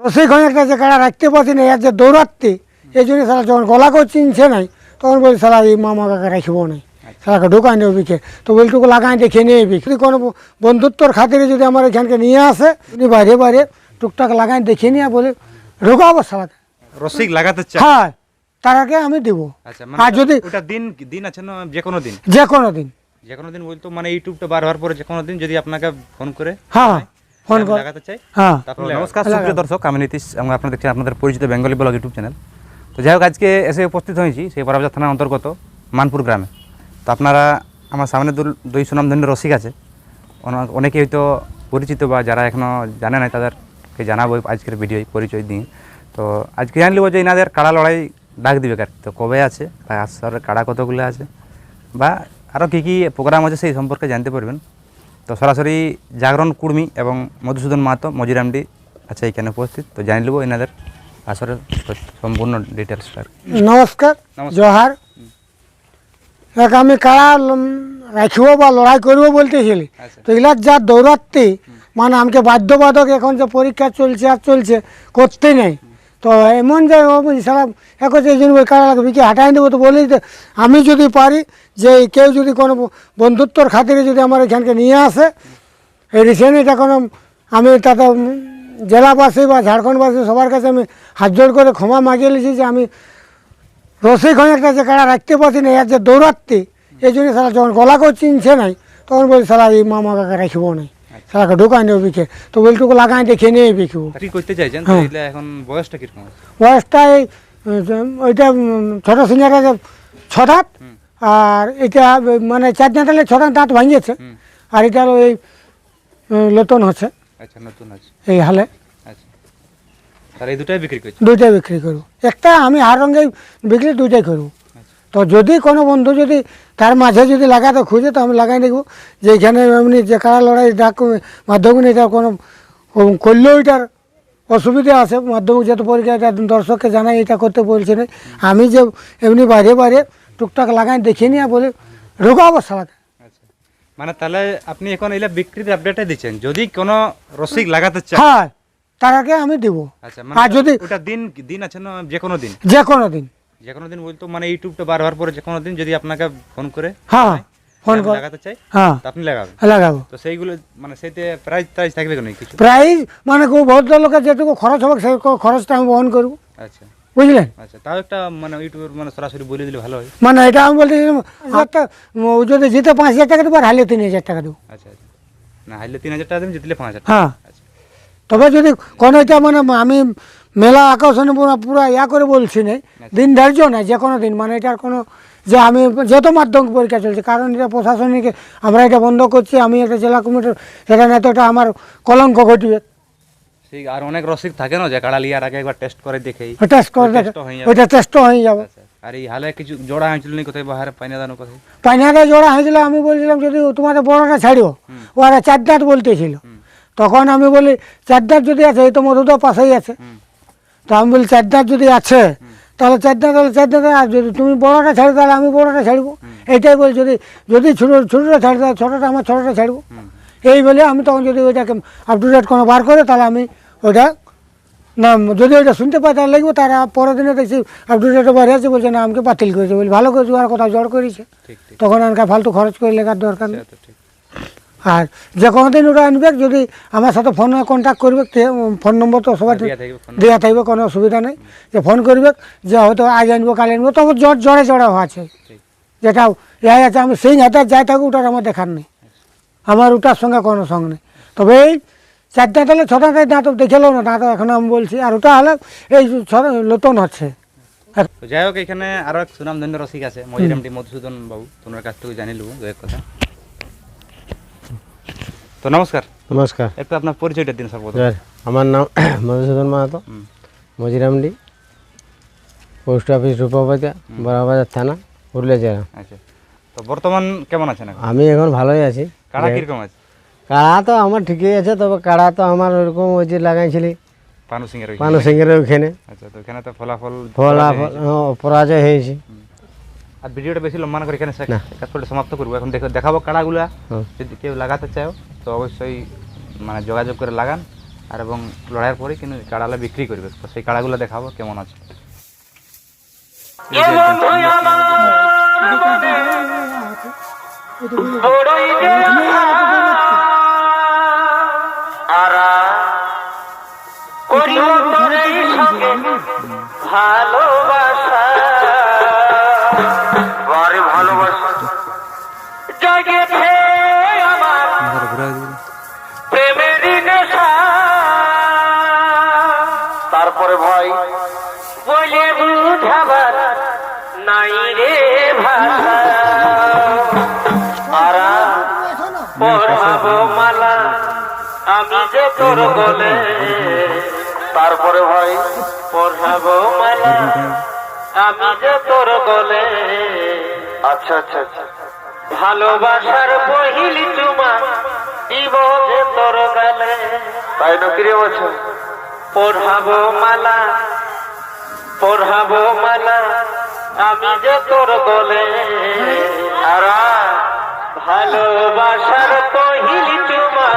রসিক একটা যে কাড়া রাখতে পারছি না এর যে দৌড়াতে এই জন্য সারা যখন গলাকেও চিনছে নাই তখন বলি সারা এই মামা কাকা রাখব না সারাকে ঢোকায় নেবে বিকে তো বলটুকু লাগাই দেখে নিয়ে বিক যদি কোনো বন্ধুত্বর খাতিরে যদি আমার এখানকে নিয়ে আসে উনি বাইরে বাইরে টুকটাক লাগাই দেখে নিয়ে বলে ঢোকাবো সারাকে রসিক লাগাতে হ্যাঁ তার আগে আমি দেবো। আচ্ছা আর মানে যদি ওটা দিন দিন আছে না যে কোনো দিন? যে কোনো দিন। যে কোনো দিন বলতো মানে ইউটিউবটা বার হওয়ার পরে যে কোনো দিন যদি আপনাকে ফোন করে? হ্যাঁ। ফোন লাগাতে চাই। হ্যাঁ। নমস্কার সুপ্রিয় দর্শক আমি নীতিশ এবং আপনারা দেখছেন আপনাদের পরিচিত বেঙ্গলি ব্লগ ইউটিউব চ্যানেল। তো যাই হোক আজকে এসে উপস্থিত হয়েছি সেই বড়বাজার থানার অন্তর্গত মানপুর গ্রামে। তো আপনারা আমার সামনে দুই সুনামধন্য রসিক আছে। অন- অনেকেই হয়তো পরিচিত বা যারা এখনও জানে না তাদেরকে জানাব আজকের ভিডিও পরিচয় দিয়ে। তো আজকে জানলেও যে এনাদের কাড়া লড়াই ডাক দিবে কার। তো কবে আছে বা আসরের কাড়া কতগুলো আছে বা আরও কী কী প্রোগ্রাম আছে সেই সম্পর্কে জানতে পারবেন। তো সরাসরি জাগরণ কুর্মী এবং মধুসূদন মাহাতো মজিরামডি আছে এখানে উপস্থিত। তো জানি নেব এনাদের আসরের সম্পূর্ণ ডিটেলসটা নমস্কার। জোহার। এক আমি কারা রাখব বা লড়াই করব বলতেছিলি। আচ্ছা। তো এগুলা যা দৌড়াতে মানে আমাকে বাধ্যবাধক এখন যে পরীক্ষা চলছে আর চলছে করতে নেই। তো এমন যে সারা এখন এই জন্য কারা লাগবে? কি হাঁটাই দেবো তো বলি আমি যদি পারি যে কেউ যদি কোনো বন্ধুত্বর খাতিরে যদি আমার এখানকে নিয়ে আসে, এই রিসেন্ট এটা কোনো আমি তাতে জেলাবাসী বা ঝাড়খণ্ডবাসী সবার কাছে আমি হাত জোড় করে ক্ষমা মাগিয়ে নিয়েছি যে আমি রসিক হয়ে একটা যে কারা রাখতে পারছি না, এর যে দৌড়াতে এই জন্য সারা যখন গলাকেও চিনছে নাই, তখন বলি সারা এই মামা কাকা রাখব না সারাকে ঢোকায় নেবে বিকে তো বলটুকু লাগাই দেখে নিয়ে বিকবো কি করতে চাইছেন? হ্যাঁ। এখন বয়সটা কীরকম? বয়সটা এই ওইটা ছোট যে ছ দাঁত। আর এটা মানে চার দাঁতালে ছ দাঁত ভাঙিয়েছে। আর এটা এই লতন হচ্ছে। আচ্ছা নতুন আছে এই হালে। আচ্ছা। তাহলে দুটাই বিক্রি করছে দুইটাই বিক্রি করব। একটা আমি হার রঙে বিক্রি দুইটাই করব। তো যদি কোনো বন্ধু যদি তার মাঝে যদি লাগাতে খুঁজে তো আমি লাগাই দেখব। যে এখানে এমনি যে কারা লড়াই ডাক মাধ্যমিক এটা কোনো করলেও এটার অসুবিধা আছে। মাধ্যমিক যেহেতু পরীক্ষা এটা দর্শককে জানাই এটা করতে বলছে না। আমি যে এমনি বাইরে বাইরে টুকটাক লাগাই দেখে নিয়ে বলে ঢোকাবো অবস্থা আচ্ছা। মানে তাহলে আপনি এখন এগুলা বিক্রির আপডেটে দিচ্ছেন। যদি কোনো রসিক লাগাতে চায় হ্যাঁ তার আগে আমি দেবো। আচ্ছা আর মানে যদি ওটা দিন দিন আছে না যে কোনো দিন? যে কোনো দিন। যে কোনো দিন বলতো মানে ইউটিউবটা বার হওয়ার পরে যে কোনো দিন যদি আপনাকে ফোন করে হ্যাঁ ফোন কর। লাগাতে চাই হ্যাঁ। আপনি লাগাবেন। লাগাবো। তো সেইগুলো মানে সেইতে প্রাইস প্রাইস থাকবে কেন কিছু? প্রাইস মানে খুব ভদ্র লোকের যেটুকু খরচ হবে সেই খরচটা আমি বহন করব। আচ্ছা। বুঝলেন? আচ্ছা তাও একটা মানে ইউটিউবের মানে সরাসরি বলে দিলে ভালো হয়। মানে এটা আমি বলতে একটা যদি জিতে পাঁচ হাজার টাকা দেবো আর হারলে তিন হাজার টাকা দেবো। আচ্ছা আচ্ছা। না হাইলে তিন হাজার টাকা দেবেন জিতলে পাঁচ হাজার হ্যাঁ। আচ্ছা। তবে যদি কোনো এটা মানে আমি মেলা আকর্ষণে পুরো পুরো ইয়া করে বলছি না দিন ধার্য না যে কোনো দিন মানে এটার কোনো যে আমি যেহেতু মাধ্যমিক পরীক্ষা চলছে কারণ এটা প্রশাসনিক আমরা এটা বন্ধ করছি আমি একটা জেলা কমিটির সেখানে এতটা আমার কলঙ্ক ঘটবে। সেই আর অনেক রসিক থাকে না যে কাড়া লিয়ার আগে একবার টেস্ট করে দেখেই। টেস্ট করে দেখে। ওইটা টেস্টও হয়ে যাবে। আচ্ছা আর এই হালে কিছু জোড়া হয়েছিল নি কোথায় বাহারে পাইনা দানো কোথায়? পানিহাতে জোড়া হয়েছিল আমি বলছিলাম যদি তোমাদের বড়টা ছাড়িও ওরা চার দাঁত বলতেছিল। তখন আমি বলি চার দাঁত যদি আছে এই তো মধুদা পাশেই আছে। তো আমি বলি চার দাঁত যদি আছে তাহলে চার দাঁত তাহলে চার দাঁত আর যদি তুমি বড়টা ছাড়ি তাহলে আমি বড়টা ছাড়বো। এইটাই বলি যদি যদি ছোটো ছোটোটা ছাড়ি তাহলে ছোটোটা আমার ছোটোটা ছাড়বো। এই বলে আমি তখন যদি ওইটাকে আপ টু ডেট কোনো বার করে তাহলে আমি ওইটা না যদি ওইটা শুনতে পাই তাহলে লিখব। তারা পরের দিনে দেখছি আপ টু ডেট বার আছে বলছে না আমাকে বাতিল করেছে। বলি ভালো করেছে আর কোথাও জড় করেছে। তখন আমাকে ফালতু খরচ করে লেখার দরকার নেই। আর যে কোনো দিন ওরা আনবে যদি আমার সাথে ফোনে কন্ট্যাক্ট করবে ফোন নম্বর তো থাকবে phone দেওয়া থাকবে কোনো অসুবিধা নেই। যে ফোন করবে যে হয়তো আজ আনব কাল আনব তবে জ্বর জ্বরে জ্বরে আছে। যেটা ইয়ে আছে আমি সেই হাতে যাই থাকুক ওটার আমার দেখার নেই। আমার ওটার সঙ্গে কোনো সঙ্গ নেই। তবে এই চারটা তাহলে ছটা দাঁত দেখেলো না দাঁত এখন আমি বলছি আর ওটা হলে এই নতুন হচ্ছে। যাই হোক এখানে আরও এক সুনাম ধন্য রসিক আছে মজিরামটি মধুসূদন বাবু তোমার কাছ থেকে জানি নেব দু এক কথা। তো নমস্কার। নমস্কার। একটু আপনার পরিচয়টা দিন স্যার আমার নাম মধুসূদন মাহাতো মজিরামডি পোস্ট অফিস রূপাবাজা বড়াবাজার থানা পুরুলিয়া জেলা। আচ্ছা। তো বর্তমান কেমন আছেন আমি এখন ভালোই আছি। কাড়া কীরকম আছে? কাড়া তো আমার ঠিকই আছে তবে কাড়া তো আমার ওরকম ওই যে লাগাইছিলি। পানু সিং এর ওইখানে। পানু ওইখানে। আচ্ছা তো এখানে তো ফলাফল ফলাফল পরাজয় হয়েছে। আর ভিডিওটা বেশি লম্বা না করে এখানে করে সমাপ্ত করব। এখন দেখো দেখাবো কাড়াগুলা। যদি কেউ লাগাতে চাও তো অবশ্যই মানে যোগাযোগ করে লাগান। আর এবং লড়াইয়ের পরে কিন্তু কাড়ালে বিক্রি করবে। তো সেই কাড়াগুলো দেখাবো কেমন আছে। বড়ই ভাই বলে বুঝাবার নাই রে ভাষা। মালা, আমি যে তোর বলে। তারপরে ভাই পড়াবো মালা, আমি যে তোর বলে। আচ্ছা আচ্ছা আচ্ছা। ভালোবাসার পহিলি চুমা দিব যে তোর গালে। তাই না কিরে বছর পড়াবো মালা পড়াবো মালা আমি যে তোর বলে আর ভালোবাসার পহিলি তোমার